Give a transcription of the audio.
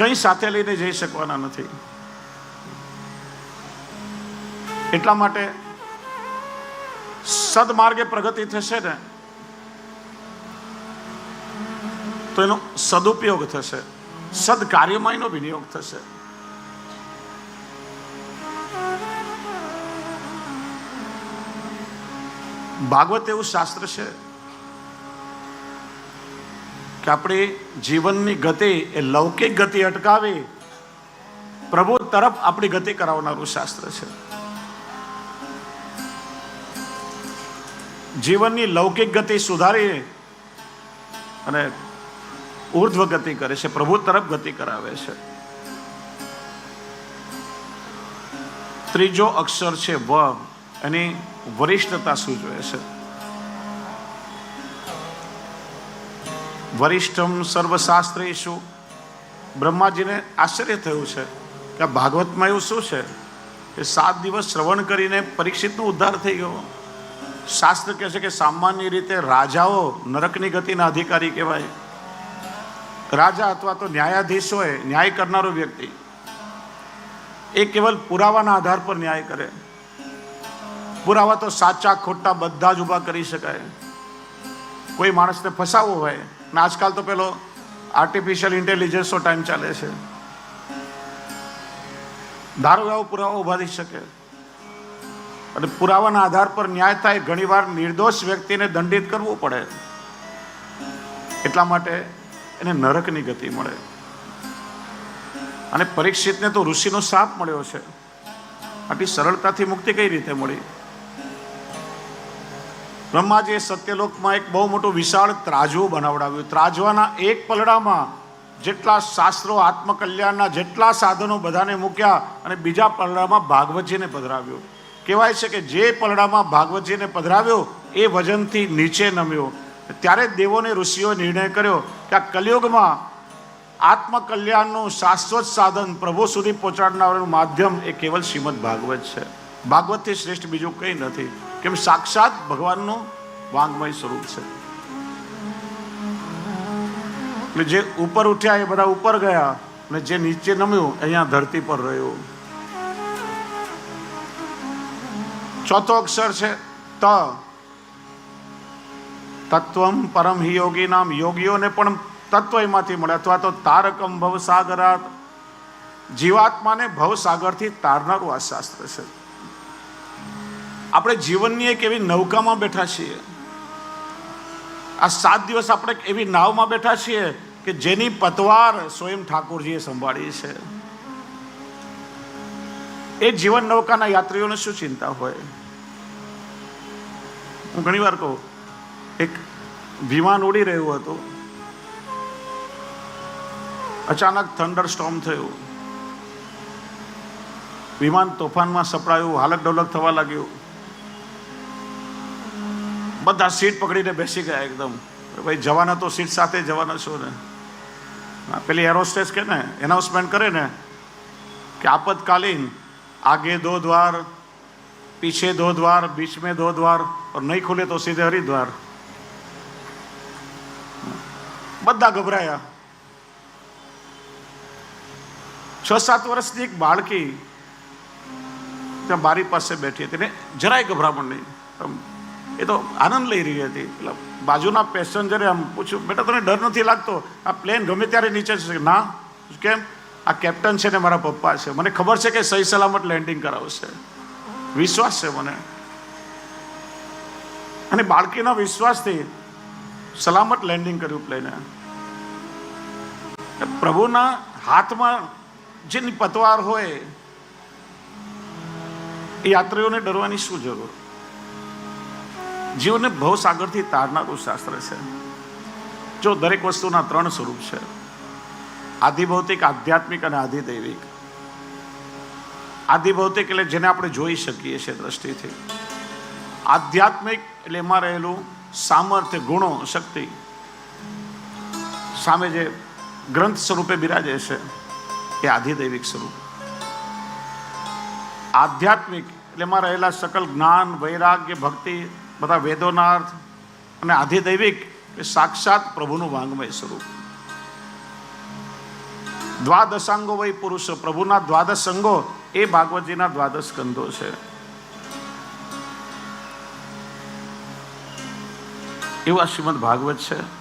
કંઈ સાથે લઈને જઈ શકવાના નથી. એટલા માટે સદમાર્ગે પ્રગતિ થશે ને, તો એનો સદુપયોગ થશે સદકાર્યમાં એનો વિનિયોગ થશે. ભાગવત એવું શાસ્ત્ર છે કે આપણી જીવનની ગતિ એ લૌકિક ગતિ અટકાવી પ્રભુ તરફ આપણી ગતિ કરાવનારું શાસ્ત્ર છે. જીવનની લૌકિક ગતિ સુધારી અને ઉર્ધ્વ ગતિ કરે છે, પ્રભુ તરફ ગતિ કરાવે છે. ત્રીજો અક્ષર છે, વ. એની વરિષ્ઠતા સૂચવે છે. વરિષ્ઠમ સર્વશાસ્ત્રેશુ. બ્રહ્માજીને આશ્ચર્ય થયું છે કે આ ભાગવતમાં એવું શું છે? કે સાત દિવસ શ્રવણ કરીને પરીક્ષિતનો ઉદ્ધાર થઈ ગયો. શાસ્ત્ર કહે છે કે સામાન્ય રીતે રાજાઓ નરકની ગતિના અધિકારી કહેવાય. રાજા અથવા તો ન્યાયાધીશ હોય, ન્યાય કરનારો વ્યક્તિ. એ કેવલ પુરાવાના આધાર પર ન્યાય કરે. પુરાવા તો સાચા ખોટા બધા જ ઊભા કરી શકાય. કોઈ માણસને ફસાવવો હોય ને આજકાલ તો પેલો આર્ટિફિશિયલ ઇન્ટેલિજન્સનો ટાઈમ ચાલે છે. એવો પુરાવો ઊભા થઈ શકે. અને પુરાવાના આધાર પર ન્યાય થાય ઘણીવાર નિર્દોષ વ્યક્તિને દંડિત કરવું પડે. એટલા માટે એને નરકની ગતિ મળે. અને પરીક્ષિતને તો ઋષિનો સાપ મળ્યો છે. આટલી સરળતાથી મુક્તિ કઈ રીતે મળી? બ્રહ્માજીએ સત્યલોકમાં એક બહુ મોટું વિશાળ ત્રાજવું બનાવડાવ્યું. ત્રાજવાના એક પલડામાં જેટલા શાસ્ત્રો, આત્મકલ્યાણના જેટલા સાધનો બધાને મૂક્યા અને બીજા પલડામાં ભાગવતજીને પધરાવ્યો. કહેવાય છે કે જે પલડામાં ભાગવતજીને પધરાવ્યો, એ વજનથી નીચે નમ્યો. ત્યારે દેવોને ઋષિઓએ નિર્ણય કર્યો કે આ કલયુગમાં આત્મકલ્યાણનું શાશ્વત સાધન પ્રભુ સુધી પહોંચાડનારનું માધ્યમ એ કેવલ શ્રીમદ ભાગવત છે. ભાગવતથી શ્રેષ્ઠ બીજું કંઈ નથી. કેમ સાક્ષાત ભગવાનનું વાંગમય સ્વરૂપ છે. એટલે જે ઉપર ઉઠ્યા, એ બધા ઉપર ગયા અને જે નીચે નમ્યું, અહીંયા ધરતી પર રહ્યું. ચોથો અક્ષર છે ત. તત્વમ પરમ હિ યોગી નામ. યોગીઓને પણ તત્વ એમાંથી મળે. અથવા તો તારકમ ભવસાગરાત. જીવાત્માને ભવસાગરથી તારનારું આ શાસ્ત્ર છે. આપણે જીવનની એક એવી નૌકામાં બેઠા છીએ. આ સાત દિવસ આપણે એવી નાવમાં બેઠા છીએ કે જેની પતવાર સ્વયં ઠાકોરજીએ સંભાળી છે. એ જીવન નૌકાના યાત્રીઓને શું ચિંતા હોય? હું ઘણી વાર કહું, એક વિમાન ઉડી રહ્યું હતું. અચાનક થંડર સ્ટોમ થયું. વિમાન તોફાનમાં સપડાયું હાલક ડોલક થવા લાગ્યું. બધા સીટ પકડીને બેસી ગયા એકદમ. ભાઈ, જવાના તો સીટ સાથે જવાના છો ને. પેલી એરોસ્ટેસ કે ને એનાઉન્સમેન્ટ કરે ને કે આપતકાલીન આગે દો દ્વાર પીછે દો દ્વાર બીચ મેં દો દ્વાર નહીં ખુલે તો સીધે હરિદ્વાર. બધા ગભરાયા. છ સાત વર્ષની એક બાળકી ત્યાં બારી પાસે બેઠી હતી ને જરાય ગભરામણ નહીં. એ તો આનંદ લઈ રહી હતી. એટલે બાજુના પેસેન્જરે આમ પૂછ્યું, બેટા, તને ડર નથી લાગતો? આ પ્લેન ગમે ત્યારે નીચે છે ના. કેમ? આ કેપ્ટન છે ને મારા પપ્પા છે. મને ખબર છે કે સહી સલામત લેન્ડિંગ કરાવશે. વિશ્વાસ છે મને. અને બાળકીના વિશ્વાસથી સલામત લેન્ડિંગ કર્યું પ્લેને. પ્રભુના હાથમાં જેની પતવાર હોય, એ યાત્રીઓને ડરવાની શું જરૂર? જીવને ભવસાગરથી તારનારું શાસ્ત્ર છે. જો દરેક વસ્તુના ત્રણ સ્વરૂપ છે. આધિભૌતિક આધ્યાત્મિક અને આધિદૈવિક. આધિભૌતિક એટલે જેને આપણે જોઈ શકીએ છીએ દ્રષ્ટિથી. આધ્યાત્મિક એટલે એમાં રહેલું સામર્થ્ય, ગુણો, શક્તિ. સામે જે ગ્રંથ સ્વરૂપે બિરાજે છે, એ આધિદૈવિક સ્વરૂપ. આધ્યાત્મિક એટલે એમાં રહેલા સકલ જ્ઞાન, વૈરાગ્ય, ભક્તિ બધા વેદોના અર્થ અને આધિદૈવિક એ સાક્ષાત પ્રભુનું વાંગમય સ્વરૂપ. દ્વાદશાંગો વય પુરુષ, પ્રભુના દ્વાદશ અંગો એ ભાગવતજીના દ્વાદશ કંધો છે. એવા શ્રીમદ ભાગવત છે.